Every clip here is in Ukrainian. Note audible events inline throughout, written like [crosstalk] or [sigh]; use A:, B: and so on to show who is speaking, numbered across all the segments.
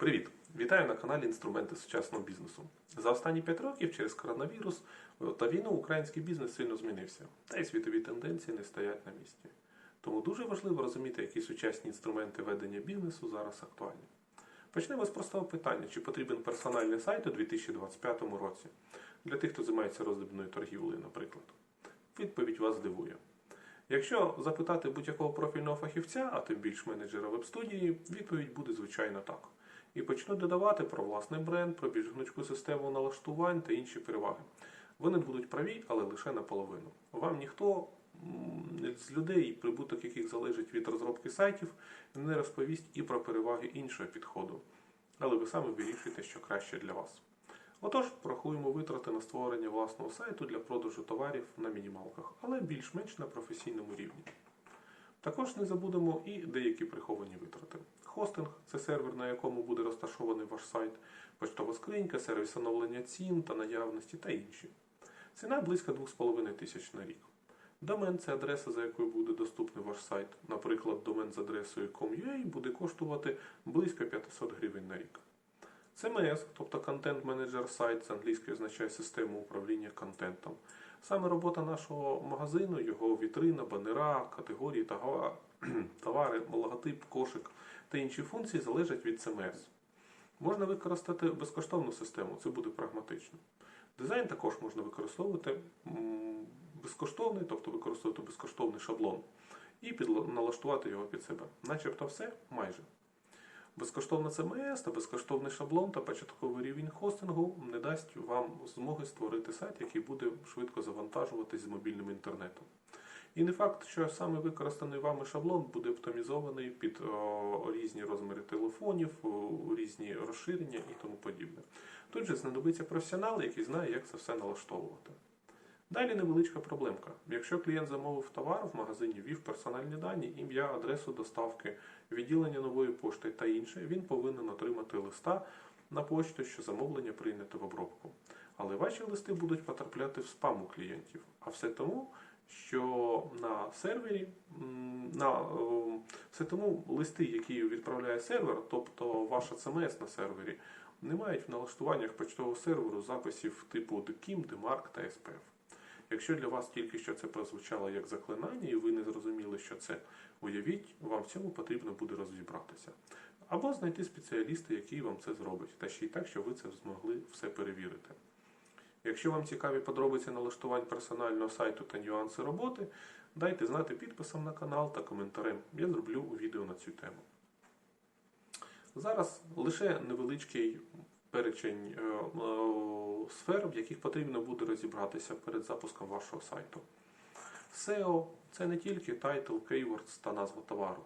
A: Привіт! Вітаю на каналі Інструменти сучасного бізнесу. За останні 5 років через коронавірус та війну український бізнес сильно змінився, та й світові тенденції не стоять на місці. Тому дуже важливо розуміти, які сучасні інструменти ведення бізнесу зараз актуальні. Почнемо з простого питання: чи потрібен персональний сайт у 2025 році для тих, хто займається роздрібною торгівлею, наприклад? Відповідь вас здивує. Якщо запитати будь-якого профільного фахівця, а тим більш менеджера веб-студії, відповідь буде звичайно так. І почнуть додавати про власний бренд, про більш гнучку систему налаштувань та інші переваги. Вони будуть праві, але лише наполовину. Вам ніхто з людей, прибуток яких залежить від розробки сайтів, не розповість і про переваги іншого підходу. Але ви самі вирішуєте, що краще для вас. Отож, порахуємо витрати на створення власного сайту для продажу товарів на мінімалках, але більш-менш на професійному рівні. Також не забудемо і деякі приховані витрати. Хостинг це сервер, на якому буде розташований ваш сайт, почтова скринька, сервіс оновлення цін та наявності та інші. Ціна близько 2,5 тисяч на рік. Домен це адреса, за якою буде доступний ваш сайт. Наприклад, домен з адресою com.ua буде коштувати близько 500 гривень на рік. CMS, тобто Content Manager Site, з англійської означає систему управління контентом. Саме робота нашого магазину, його вітрина, банера, категорії, [clears throat] товари, логотип, кошик та інші функції залежать від CMS. Можна використати безкоштовну систему, це буде прагматично. Дизайн також можна використовувати безкоштовний, тобто використовувати безкоштовний шаблон, і налаштувати його під себе. Начебто все майже. Безкоштовна CMS та безкоштовний шаблон та початковий рівень хостингу не дасть вам змоги створити сайт, який буде швидко завантажуватись з мобільним інтернетом. І не факт, що саме використаний вами шаблон буде оптимізований під о, різні розміри телефонів, о, різні розширення і тому подібне. Тут же знадобиться професіонал, який знає, як це все налаштовувати. Далі невеличка проблемка. Якщо клієнт замовив товар в магазині, ввів персональні дані, ім'я, адресу доставки, відділення нової пошти та інше, він повинен отримати листа на почту, що замовлення прийнято в обробку. Але ваші листи будуть потрапляти в спам у клієнтів. А все тому, що на сервері, на, е, все тому листи, які відправляє сервер, тобто ваша CMS на сервері, не мають в налаштуваннях почтового серверу записів типу DKIM, DMARC та SPF. Якщо для вас тільки що це прозвучало як заклинання, і ви не зрозуміли, що це, уявіть, вам в цьому потрібно буде розібратися. Або знайти спеціаліста, який вам це зробить, та ще й так, щоб ви це змогли все перевірити. Якщо вам цікаві подробиці налаштувань персонального сайту та нюанси роботи, дайте знати підписом на канал та коментарем. Я зроблю відео на цю тему. Зараз лише невеличкий перечень е, сфер, в яких потрібно буде розібратися перед запуском вашого сайту. SEO це не тільки тайтл, keywords та назва товару.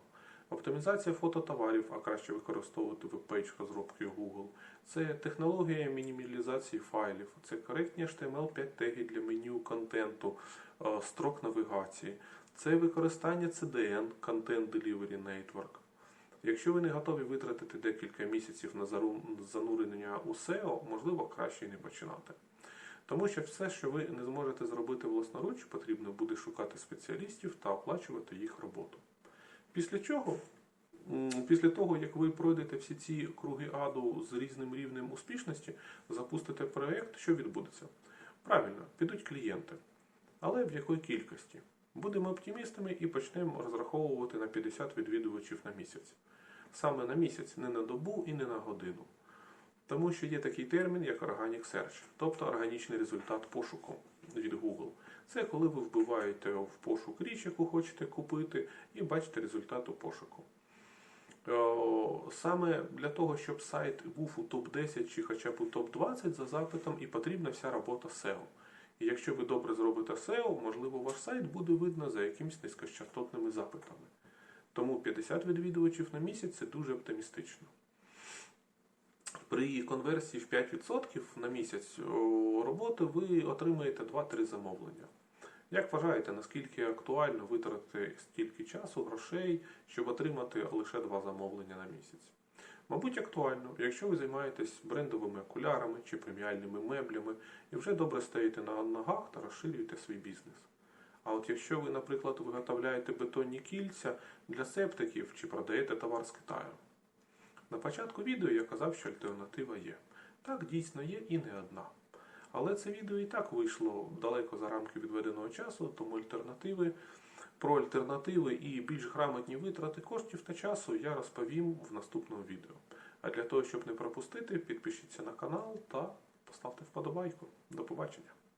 A: Оптимізація фототоварів, а краще використовувати веб-пейдж розробки Google. Це технологія мінімалізації файлів, це коректні HTML5 теги для меню контенту, е, строк навігації, це використання CDN Content Delivery Network. Якщо ви не готові витратити декілька місяців на занурення у SEO, можливо, краще й не починати. Тому що все, що ви не зможете зробити власноруч, потрібно буде шукати спеціалістів та оплачувати їх роботу. Після чого, після того, як ви пройдете всі ці круги аду з різним рівнем успішності, запустите проєкт, що відбудеться? Правильно, підуть клієнти. Але в якої кількості? Будемо оптимістами і почнемо розраховувати на 50 відвідувачів на місяць. Саме на місяць, не на добу і не на годину. Тому що є такий термін, як Organic Search, тобто органічний результат пошуку від Google. Це коли ви вбиваєте в пошук річ, яку хочете купити, і бачите результат у пошуку. Саме для того, щоб сайт був у топ-10 чи хоча б у топ-20 за запитом, і потрібна вся робота SEO. І якщо ви добре зробите SEO, можливо, ваш сайт буде видно за якимись низькочастотними запитами. Тому 50 відвідувачів на місяць це дуже оптимістично. При конверсії в 5% на місяць роботи ви отримаєте 2-3 замовлення. Як вважаєте, наскільки актуально витратити стільки часу, грошей, щоб отримати лише 2 замовлення на місяць? Мабуть, актуально, якщо ви займаєтесь брендовими окулярами чи преміальними меблями і вже добре стоїте на ногах та розширюєте свій бізнес. А от якщо ви, наприклад, виготовляєте бетонні кільця для септиків чи продаєте товар з Китаю, На початку відео я казав, що альтернатива є. Так, дійсно є і не одна. Але це відео і так вийшло далеко за рамки відведеного часу, тому альтернативи про альтернативи і більш грамотні витрати коштів та часу я розповім в наступному відео. А для того, щоб не пропустити, підпишіться на канал та поставте вподобайку. До побачення.